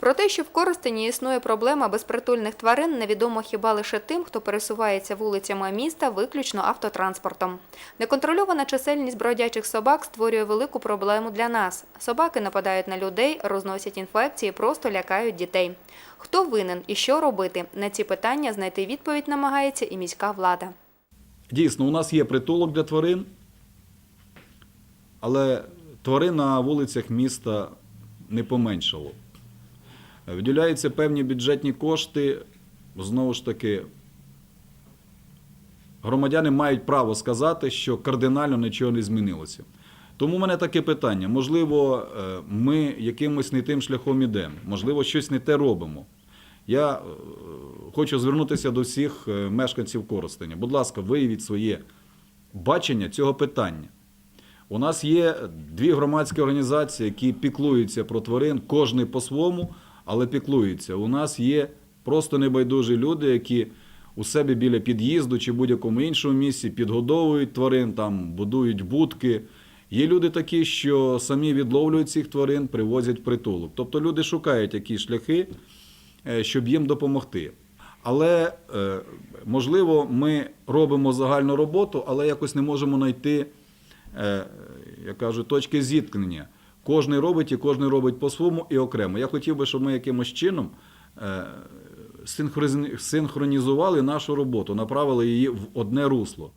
Про те, що в Коростені існує проблема безпритульних тварин, невідомо хіба лише тим, хто пересувається вулицями міста виключно автотранспортом. Неконтрольована чисельність бродячих собак створює велику проблему для нас. Собаки нападають на людей, розносять інфекції, просто лякають дітей. Хто винен і що робити? На ці питання знайти відповідь намагається і міська влада. Дійсно, у нас є притулок для тварин, але тварин на вулицях міста не поменшало. Виділяються певні бюджетні кошти. Знову ж таки, громадяни мають право сказати, що кардинально нічого не змінилося. Тому в мене таке питання: можливо, е, ми якимось не тим шляхом ідемо, можливо, щось не те робимо. Я е, хочу звернутися до всіх е, мешканців Коростеня. Будь ласка, виявіть своє бачення цього питання. У нас є дві громадські організації, які піклуються про тварин, кожний по-своєму, але піклуються. У нас є просто небайдужі люди, які у себе біля під'їзду чи будь-якому іншому місці підгодовують тварин, там будують будки. Є люди такі, що самі відловлюють цих тварин, привозять притулок. Тобто люди шукають якісь шляхи, е, щоб їм допомогти. Але е, можливо, ми робимо загальну роботу, але якось не можемо знайти, е, я кажу, точки зіткнення. Кожний робить і кожен робить по-своєму і окремо. Я хотів би, щоб ми якимось чином е, синхронізували нашу роботу, направили її в одне русло.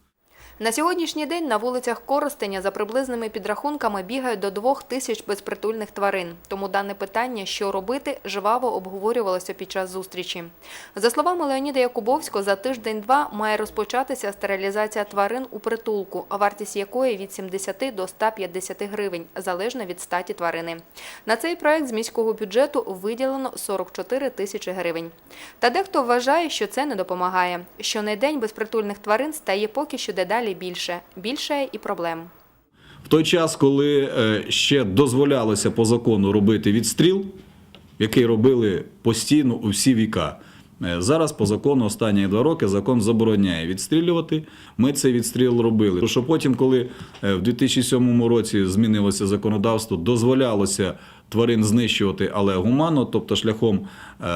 На сьогоднішній день на вулицях Коростеня за приблизними підрахунками бігають до двох тисяч безпритульних тварин. Тому дане питання, що робити, жваво обговорювалося під час зустрічі. За словами Леоніда Якубовського, за тиждень-два має розпочатися стерилізація тварин у притулку, вартість якої від 70 до 150 гривень, залежно від статі тварини. На цей проект з міського бюджету виділено 44 тисячі гривень. Та дехто вважає, що це не допомагає. Щонайдень безпритульних тварин стає поки що дедалі більше. Більше і проблем. В той час, коли е, ще дозволялося по закону робити відстріл, який робили постійно у всі віка. е, Зараз по закону останні два роки закон забороняє відстрілювати. Ми цей відстріл робили. Тому що потім, коли е, в 2007 році змінилося законодавство, дозволялося тварин знищувати, але гуманно, тобто шляхом е,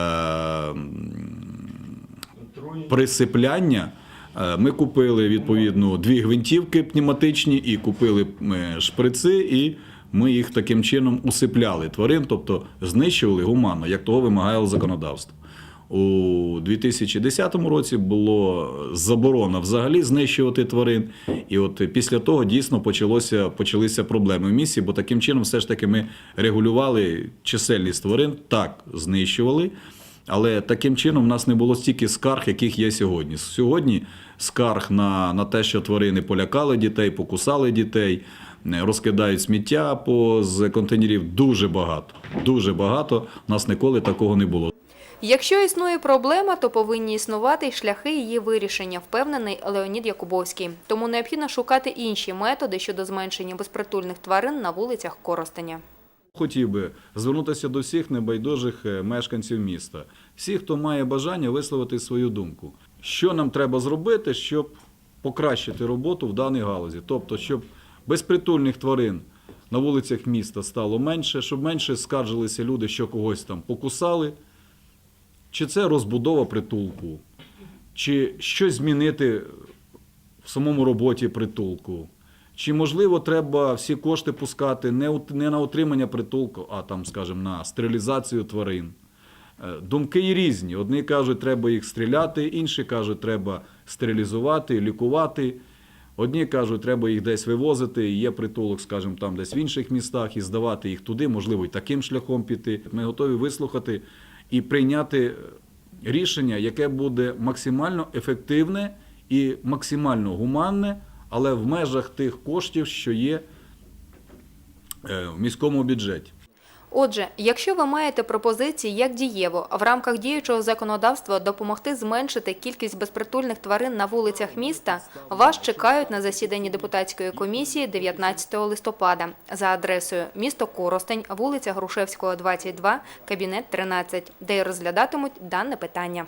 присипляння. Е, Ми купили відповідно дві гвинтівки пневматичні і купили е, шприци, і ми їх таким чином усипляли тварин, тобто знищували гуманно, як того вимагає законодавство. У 2010 році було заборона взагалі знищувати тварин. І от після того дійсно почалося, почалися проблеми в місті, бо таким чином все ж таки ми регулювали чисельність тварин, так знищували. Але таким чином в нас не було стільки скарг, яких є сьогодні. Сьогодні скарг на, на те, що тварини полякали дітей, покусали дітей, розкидають сміття по з контейнерів дуже багато. Дуже багато. У нас ніколи такого не було. Якщо існує проблема, то повинні існувати й шляхи її вирішення, впевнений Леонід Якубовський. Тому необхідно шукати інші методи щодо зменшення безпритульних тварин на вулицях Коростеня. Хотів би звернутися до всіх небайдужих е, мешканців міста, всіх, хто має бажання висловити свою думку. Що нам треба зробити, щоб покращити роботу в даній галузі? Тобто, щоб безпритульних тварин на вулицях міста стало менше, щоб менше скаржилися люди, що когось там покусали, чи це розбудова притулку, чи щось змінити в самому роботі притулку. Чи можливо треба всі кошти пускати не, не на утримання притулку, а там, скажімо, на стерилізацію тварин? Е, Думки є різні. Одні кажуть, треба їх стріляти, інші кажуть, треба стерилізувати, лікувати. Одні кажуть, треба їх десь вивозити. Є притулок, скажімо, там десь в інших містах і здавати їх туди, можливо, і таким шляхом піти. Ми готові вислухати і прийняти е, рішення, яке буде максимально ефективне і максимально гуманне, але в межах тих коштів, що є е, в міському бюджеті. Отже, якщо ви маєте пропозиції, як дієво в рамках діючого законодавства допомогти зменшити кількість безпритульних тварин на вулицях міста, вас чекають на засіданні депутатської комісії 19 листопада за адресою місто Коростень, вулиця Грушевського, 22, кабінет 13, де й розглядатимуть дане питання.